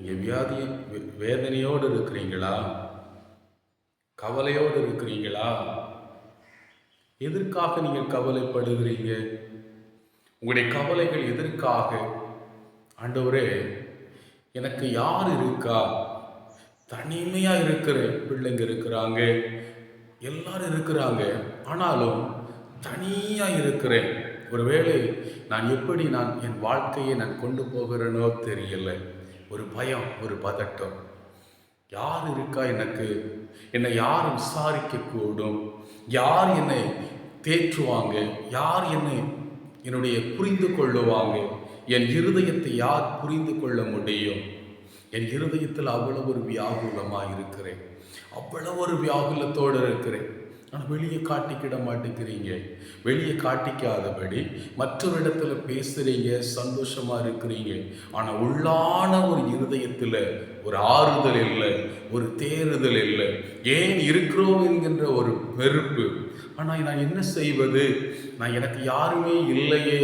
நீங்கள் வியாதி வே- வேதனையோடு இருக்கிறீங்களா? கவலையோடு இருக்கிறீங்களா? எதற்காக நீங்கள் கவலைப்படுகிறீங்க? உங்களுடைய கவலைகள் எதற்காக? ஆண்டவரே எனக்கு யார் இருக்கா? தனிமையாக இருக்கிற பிள்ளைங்க இருக்கிறாங்க. எல்லாரும் இருக்கிறாங்க. ஆனாலும் தனியாக இருக்கிறேன். ஒருவேளை நான் எப்படி நான் என் வாழ்க்கையை நான் கொண்டு போகிறேனோ தெரியலை. ஒரு பயம் ஒரு பதட்டம். யார் இருக்கா எனக்கு? என்னை யார் விசாரிக்க கூடும் யார் என்னை தேற்றுவாங்க? யார் என்னை என்னுடைய புரிந்து கொள்ளுவாங்க? என் இருதயத்தை யார் புரிந்து கொள்ள முடியும்? என் இருதயத்தில் அவ்வளவு ஒரு வியாகுலமாக இருக்கிறேன். அவ்வளவு ஒரு வியாகுலத்தோடு இருக்கிறேன். ஆனால் வெளியே காட்டிக்கிட மாட்டேங்கிறீங்க. வெளியே காட்டிக்காதபடி மற்றொரு இடத்துல பேசுகிறீங்க சந்தோஷமாக இருக்கிறீங்க. ஆனால் உள்ளான ஒரு இருதயத்தில் ஒரு ஆறுதல் இல்லை ஒரு தேறுதல் இல்லை. ஏன் இருக்கிறோம் என்கின்ற ஒரு வெறுப்பு. ஆனால் நான் என்ன செய்வது? நான் எனக்கு யாருமே இல்லையே.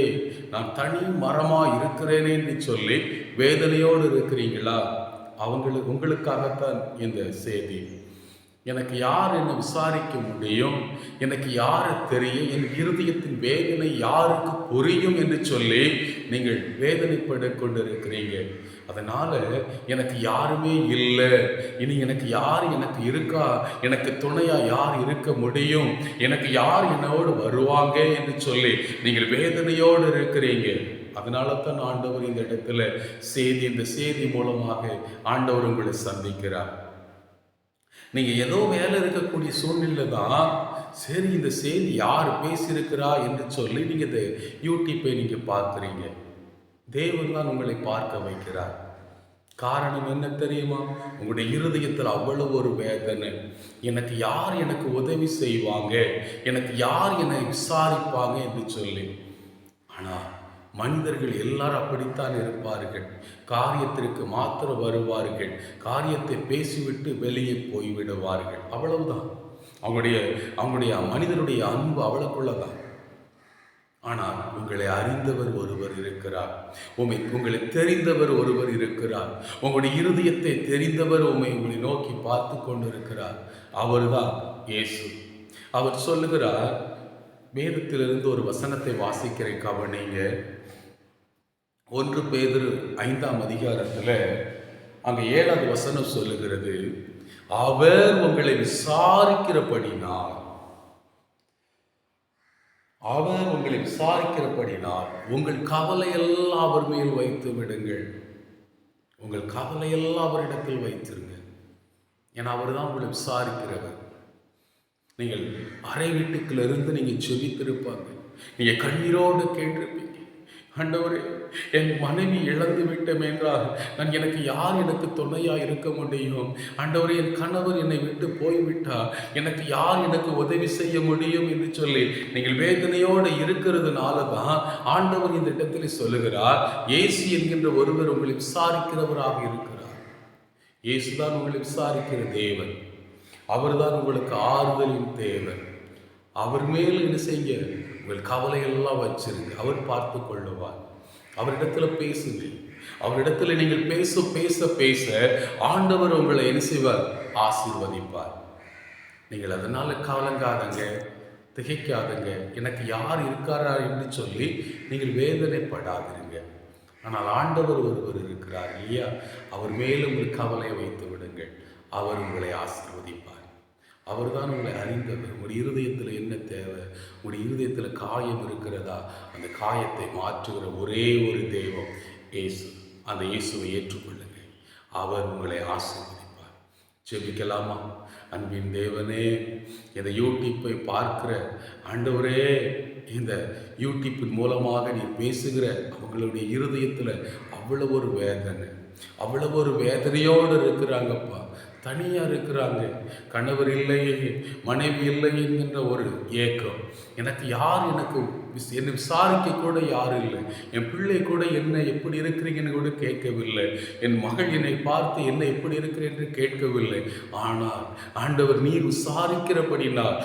நான் தனி மரமாக இருக்கிறேனேன்னு சொல்லி வேதனையோடு இருக்கிறீங்களா? அவங்களுக்கு உங்களுக்காகத்தான் இந்த செய்தி. எனக்கு யார் என்னை விசாரிக்க முடியும்? எனக்கு யாரை தெரியும்? என் இருதயத்தின் வேதனை யாருக்கு புரியும் என்று சொல்லி நீங்கள் வேதனைப்பட கொண்டிருக்கிறீங்க. அதனால் எனக்கு யாருமே இல்லை. இனி எனக்கு யார் எனக்கு இருக்கா? எனக்கு துணையாக யார் இருக்க முடியும்? எனக்கு யார் என்னோடு வருவாங்க என்று சொல்லி நீங்கள் வேதனையோடு இருக்கிறீங்க. அதனால தான் ஆண்டவர் இந்த இடத்துல செய்தி இந்த செய்தி மூலமாக ஆண்டவர் உங்களை சந்திக்கிறார். நீங்கள் ஏதோ வேலை இருக்கக்கூடிய சூழ்நிலை தான் சரி இந்த செய்தி யார் பேசியிருக்கிறா என்று சொல்லி நீங்கள் இந்த யூடியூப்பை நீங்கள் பார்க்குறீங்க. தேவன் தான் உங்களை பார்க்க வைக்கிறார். காரணம் என்ன தெரியுமா? உங்களுடைய இருதயத்தில் அவ்வளவு ஒரு வேதனை. எனக்கு யார் எனக்கு உதவி செய்வாங்க? எனக்கு யார் என்னை விசாரிப்பாங்க என்று சொல்லி. ஆனால் மனிதர்கள் எல்லாரும் அப்படித்தான் இருப்பார்கள். காரியத்திற்கு மாத்திரம் வருவார்கள். காரியத்தை பேசிவிட்டு வெளியே போய்விடுவார்கள். அவ்வளவுதான். அவங்களுடைய அவங்களுடைய மனிதனுடைய அன்பு அவ்வளவுக்குள்ளதான் ஆனால் உங்களை அறிந்தவர் ஒருவர் இருக்கிறார். உமை உங்களை தெரிந்தவர் ஒருவர் இருக்கிறார். உங்களுடைய இருதயத்தை தெரிந்தவர் உமை உங்களை நோக்கி பார்த்து கொண்டிருக்கிறார். அவர்தான் இயேசு. அவர் சொல்லுகிறார் வேதத்திலிருந்து ஒரு வசனத்தை வாசிக்கிற கவனிங்க ஒன்று பேதுரு ஐந்தாம் அதிகாரத்தில் அங்கே ஏழாவது வசனம் சொல்லுகிறது. அவர் உங்களை விசாரிக்கிறபடினால் அவர் உங்களை விசாரிக்கிறபடினால் உங்கள் கவலையெல்லாம் அவர் மேல் வைத்து விடுங்கள். உங்கள் கவலையெல்லாம் அவரிடத்தில் வைத்திருங்க ஏன்னா அவர் தான் உங்களை விசாரிக்கிறவர். நீங்கள் அடை வீட்டுக்குள்ளிருந்து நீங்கள் செவித்திருப்பாங்க. நீங்கள் கண்ணீரோடு கேட்டிருப்பீங்க. ஆண்டவரே என் மனைவி இழந்து விட்டோம் என்றால் நான் எனக்கு யார் எனக்கு துணையாக இருக்க முடியும்? ஆண்டவரே என் கணவர் என்னை விட்டு போய்விட்டார் எனக்கு யார் எனக்கு உதவி செய்ய முடியும் என்று சொல்லி நீங்கள் வேதனையோடு இருக்கிறதுனால தான் ஆண்டவர் இந்த இடத்தில் சொல்லுகிறார் ஏசி என்கின்ற ஒருவர் உங்களை விசாரிக்கிறவராக இருக்கிறார். இயேசுதான் உங்களை விசாரிக்கிற தேவன். அவர்தான் உங்களுக்கு ஆறுதலின் தேவர் அவர் மேல் என்ன செய்ய? உங்கள் கவலையெல்லாம் வச்சிருங்க அவர் பார்த்து கொள்ளுவார். அவரிடத்துல பேசுங்க. அவரிடத்துல நீங்கள் பேச பேச பேச ஆண்டவர் உங்களை என்ன செய்வார்? ஆசீர்வதிப்பார். நீங்கள் அதனால கவலங்காதங்க திகைக்காதங்க. எனக்கு யார் இருக்காரா என்று சொல்லி நீங்கள் வேதனைப்படாதிருங்க. ஆனால் ஆண்டவர் ஒருவர் இருக்கிறார். இல்லையா அவர் மேலும் உங்கள் கவலையை வைத்து விடுங்கள். அவர் உங்களை ஆசீர்வதிப்பார். அவர்தான் உங்களை அறிந்தவர். உங்களுடைய இருதயத்தில் என்ன தேவை? உங்களுடைய இருதயத்தில் காயம் இருக்கிறதா? அந்த காயத்தை மாற்றுகிற ஒரே ஒரு தெய்வம் இயேசு. அந்த இயேசுவை ஏற்றுக்கொள்ளுங்கள். அவர் உங்களை ஆசீர்வதிப்பார். ஜெபிக்கலாமா? அன்பின் தேவனே இந்த யூடியூப்பை பார்க்கிற ஆண்டவரே இந்த யூடியூப்பின் மூலமாக நீ பேசுகிற அவங்களுடைய இருதயத்தில் அவ்வளவு ஒரு வேதனை. அவ்வளவு ஒரு வேதனையோடு இருக்கிறாங்கப்பா. தனியாக இருக்கிறாங்க. கணவர் இல்லையே மனைவி இல்லை என்கின்ற ஒரு ஏக்கம். எனக்கு யார் எனக்கு விஸ்- என்னை விசாரிக்க கூட யார் இல்லை. என் பிள்ளை கூட என்ன எப்படி இருக்கிறீங்கன்னு கூட கேட்கவில்லை. என் மகள் என்னை பார்த்து என்ன எப்படி இருக்கிறேன் என்று கேட்கவில்லை. ஆனால் ஆண்டவர் நீர் விசாரிக்கிறபடினால்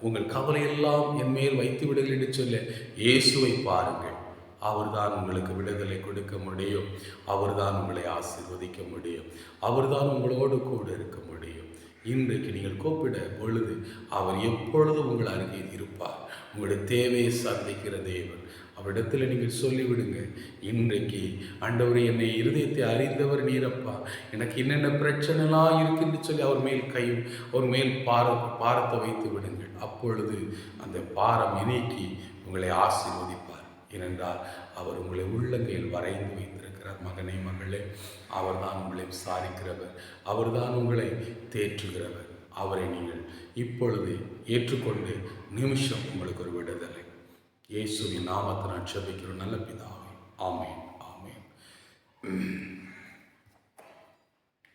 உங்கள் கவலையெல்லாம் என் மேல் வைத்து விடுங்கள் என்று சொல்ல இயேசுவை பாருங்கள். அவர்தான் உங்களுக்கு விடுதலை கொடுக்க முடியும். அவர்தான் உங்களை ஆசீர்வதிக்க முடியும். அவர்தான் உங்களோடு கூட இருக்க முடியும். இன்றைக்கு நீங்கள் கூப்பிட பொழுது அவர் எப்பொழுதும் உங்கள் அருகே இருப்பார்? உங்களுடைய தேவையை சந்திக்கிற தேவன். அவரிடத்தில் நீங்கள் சொல்லிவிடுங்க இன்றைக்கு ஆண்டவர் என்னை இருதயத்தை அறிந்தவர் நீரப்பா. எனக்கு என்னென்ன பிரச்சனைலாம் இருக்குன்னு சொல்லி அவர் மேல் கை அவர் மேல் பார பாரத்தை வைத்து விடுங்கள். அப்பொழுது அந்த பாரம் இணைக்கி உங்களை ஆசீர்வதிப்பார். ஏனென்றால் அவர் உங்களை உள்ளங்கையில் வரைந்து வைத்திருக்கிறார். மகனே மகளே அவர்தான் உங்களை விசாரிக்கிறவர். அவர்தான் உங்களை தேற்றுகிறவர். அவரை நீங்கள் இப்பொழுது ஏற்றுக்கொண்டு நிமிஷம் உங்களுக்கு ஒரு விடுதலை. இயேசுவின் நாமத்தை நான் செபிக்கிறோம். நல்ல பிதாவே ஆமேன் ஆமேன்.